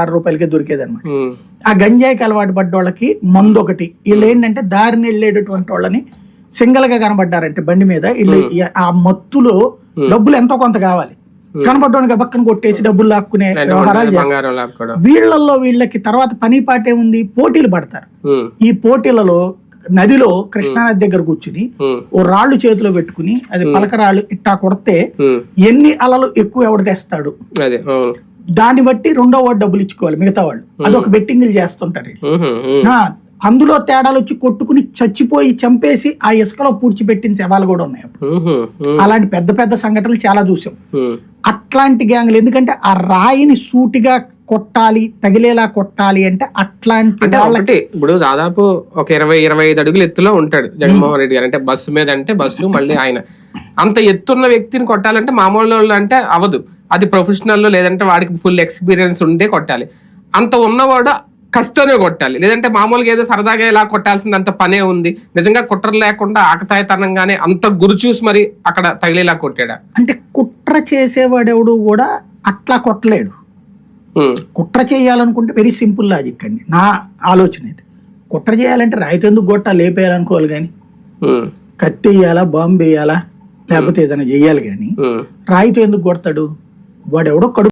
ఆరు రూపాయలకే దొరికేది అనమాట ఆ గంజాయికి అలవాటు పడ్డ వాళ్ళకి మందు ఒకటి వీళ్ళు ఏంటంటే దారిని వెళ్ళేటటువంటి వాళ్ళని సింగల్గా కనబడ్డారంటే బండి మీద. వీళ్ళు ఆ మత్తులో డబ్బులు ఎంతో కొంత కావాలి. కనబడ్డానికి పక్కన కొట్టేసి డబ్బులు లాక్కునే వ్యవహారాలు చేస్తారు. వీళ్ళల్లో వీళ్ళకి తర్వాత పని పాట ఏముంది పోటీలు పడతారు. ఈ పోటీలలో నదిలో కృష్ణానది దగ్గర కూర్చుని ఓ రాళ్ళు చేతిలో పెట్టుకుని అది పలకరాళ్ళు ఇట్టా కొడితే ఎన్ని అలలు ఎక్కువ ఎవడు తెస్తాడు? దాన్ని బట్టి రెండో వాడు డబ్బులు ఇచ్చుకోవాలి మిగతా వాళ్ళు. అదొక బెట్టింగ్లు చేస్తుంటారు వీళ్ళు. ఉహు, ఉమ్, ఆ, అందులో తేడాలు వచ్చి కొట్టుకుని చచ్చిపోయి చంపేసి ఆ ఇసుకలో పూడ్చిపెట్టిన శవాలు కూడా ఉన్నాయి అప్పుడు. అలాంటి పెద్ద పెద్ద సంఘటనలు చాలా చూసాం. అట్లాంటి గ్యాంగ్లు ఎందుకంటే ఆ రాయిని సూటిగా కొట్టాలి తగిలేలా కొట్టాలి అంటే అట్లాంటి ఇప్పుడు దాదాపు ఒక ఇరవై ఇరవై ఐదు అడుగులు ఎత్తులో ఉంటాడు జగన్మోహన్ రెడ్డి గారు. అంటే బస్సు మీద అంటే బస్సు మళ్ళీ ఆయన. అంత ఎత్తున్న వ్యక్తిని కొట్టాలంటే మామూలు వాళ్ళు అంటే అవదు అది ప్రొఫెషనల్ లేదంటే వాడికి ఫుల్ ఎక్స్పీరియన్స్ ఉండే కొట్టాలి. అంత ఉన్నవాడు కష్టమే కొట్టాలి. లేదంటే మామూలుగా ఏదో సరదాగా ఇలా కొట్టాల్సింది అంత పనే ఉంది. నిజంగా కుట్ర లేకుండా ఆకతాయితనంగానే అంత గురి చూసి మరి అక్కడ తగిలేలా కొట్టాడా? అంటే కుట్ర చేసేవాడెవడు కూడా అట్లా కొట్టలేడు. కుట్ర చేయాలనుకుంటే వెరీ సింపుల్ లాజిక్ అండి. నా ఆలోచన ఇది. కుట్ర చేయాలంటే రైతు ఎందుకు కొట్టా లేపేయాలనుకోవాలి కానీ. కత్తి వేయాలా? బాంబు వేయాలా? లేకపోతే ఏదైనా చేయాలి కానీ. రాయితో ఎందుకు కొడతాడు వాడెవడో కడుపు